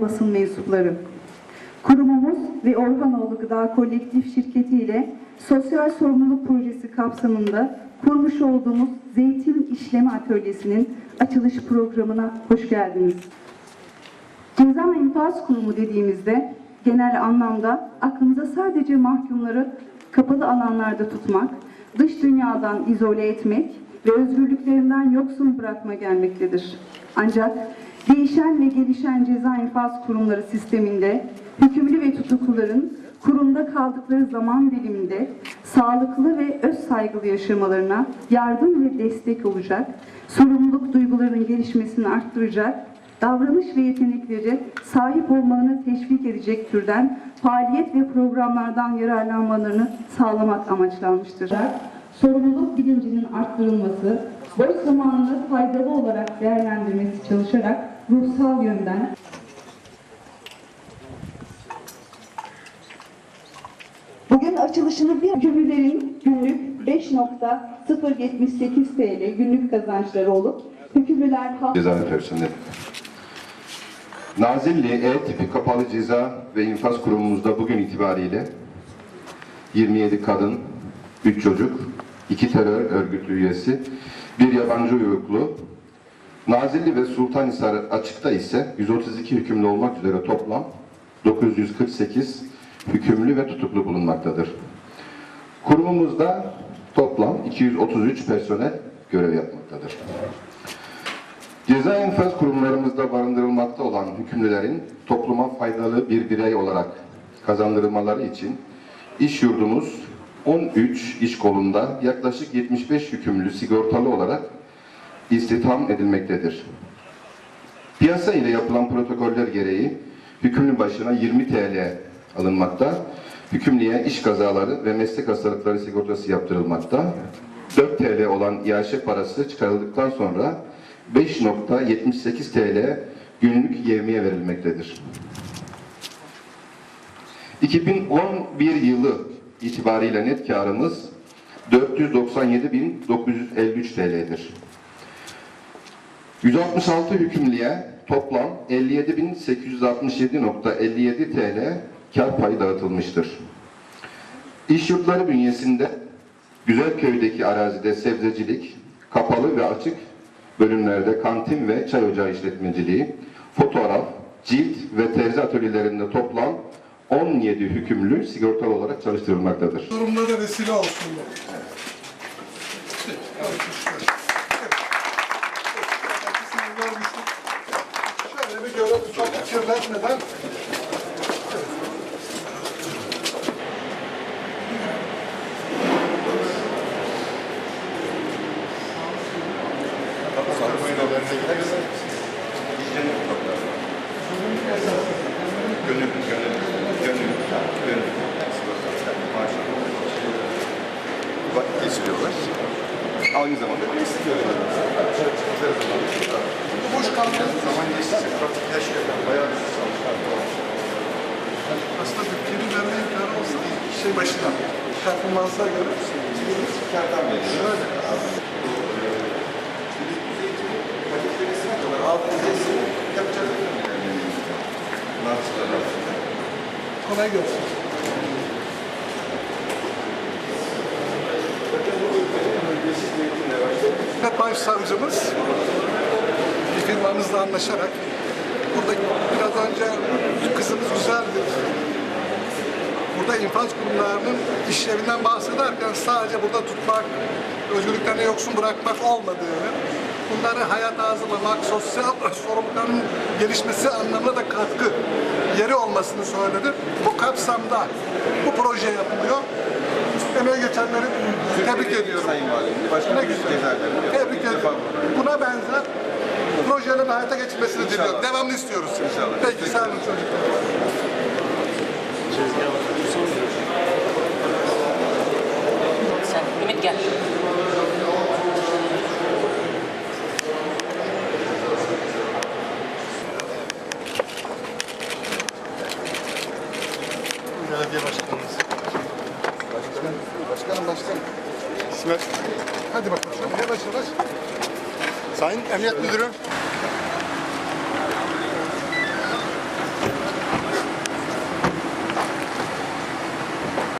basın mensupları. Kurumumuz ve Orhanoğlu Gıda Kolektif Şirketi ile Sosyal Sorumluluk Projesi kapsamında kurmuş olduğumuz Zeytin İşleme Atölyesi'nin açılış programına hoş geldiniz. Ceza ve infaz kurumu dediğimizde genel anlamda aklımıza sadece mahkumları kapalı alanlarda tutmak, dış dünyadan izole etmek ve özgürlüklerinden yoksun bırakma gelmektedir. Ancak değişen ve gelişen ceza infaz kurumları sisteminde hükümlü ve tutukluların kurumda kaldıkları zaman diliminde sağlıklı ve öz saygılı yaşamalarına yardım ve destek olacak, sorumluluk duygularının gelişmesini arttıracak davranış ve yetenekleri sahip olmalarını teşvik edecek türden faaliyet ve programlardan yararlanmalarını sağlamak amaçlanmıştır. Sorumluluk bilincinin arttırılması, boş zamanını faydalı olarak değerlendirmesi çalışarak ruhsal yönden Bugün açılışını bir hükümlülerin günlük 5.078 TL günlük kazançları olup hükümlüler Ceza personeli. Nazilli E tipi kapalı ceza ve infaz kurumumuzda bugün itibariyle 27 kadın, 3 çocuk, 2 terör örgütü üyesi, bir yabancı uyruklu, Nazilli ve Sultanhisar açıkta ise 132 hükümlü olmak üzere toplam 948 hükümlü ve tutuklu bulunmaktadır. Kurumumuzda toplam 233 personel görev yapmaktadır. Ceza infaz kurumlarımızda barındırılmakta olan hükümlülerin topluma faydalı bir birey olarak kazandırılmaları için iş yurdumuz 13 iş kolunda yaklaşık 75 hükümlü sigortalı olarak istihdam edilmektedir. Piyasa ile yapılan protokoller gereği hükümlü başına 20 TL alınmakta, hükümlüye iş kazaları ve meslek hastalıkları sigortası yaptırılmakta, 4 TL olan iaşe parası çıkarıldıktan sonra 5.78 TL günlük yevmiye verilmektedir. 2011 yılı itibariyle net karımız 497.953 TL'dir. 166 hükümlüye toplam 57.867.57 TL kar payı dağıtılmıştır. İş yurtları bünyesinde Güzelköy'deki arazide sebzecilik, kapalı ve açık bölümlerde kantin ve çay ocağı işletmeciliği, fotoğraf, cilt ve terzi atölyelerinde toplam 17 hükümlü sigortalı olarak çalıştırılmaktadır. durumlara vesile olsun. Şöyle bir görelim, çok kirletmeden. Gönül, gönül, gönül, gönül. Maşallah. Vakit geçiriyorlar. Aynı zamanda da istiyorlar. Boş kalmayan Zaman geçtikçe pratik yaşıyorlar. Bayağı aslında bir prim verme imkanı olsa şey başına, performansa göre Kardan geliyor. öyle. Kolay gelsin. Ve başsavcımız bir firmamızla anlaşarak burada biraz önce kızımız güzeldi. Burada infaz kurumlarının işlevinden bahsederken sadece burada tutmak, özgürlüklerine yoksun bırakmak olmadığını, bunları hayata hazırlamak, sosyal sorumlulukların gelişmesi anlamında da katkı yeri olmasını söyledi. Bu kapsamda bu proje yapılıyor. Emeği geçenleri tebrik ediyorum. Sayın Valim, başka Ne bir güzel. Tebrik ediyorum. Buna benzer projelerin hayata geçmesini diliyorum. Devamlı istiyoruz. İnşallah. Peki sağ olun çocuklar. Sen Ümit gel. Belediye başkanımız. Başkanım, başkanım, başkanım. İsmet. Hadi bakalım. Yavaş yavaş. Sayın Emniyet Müdürü,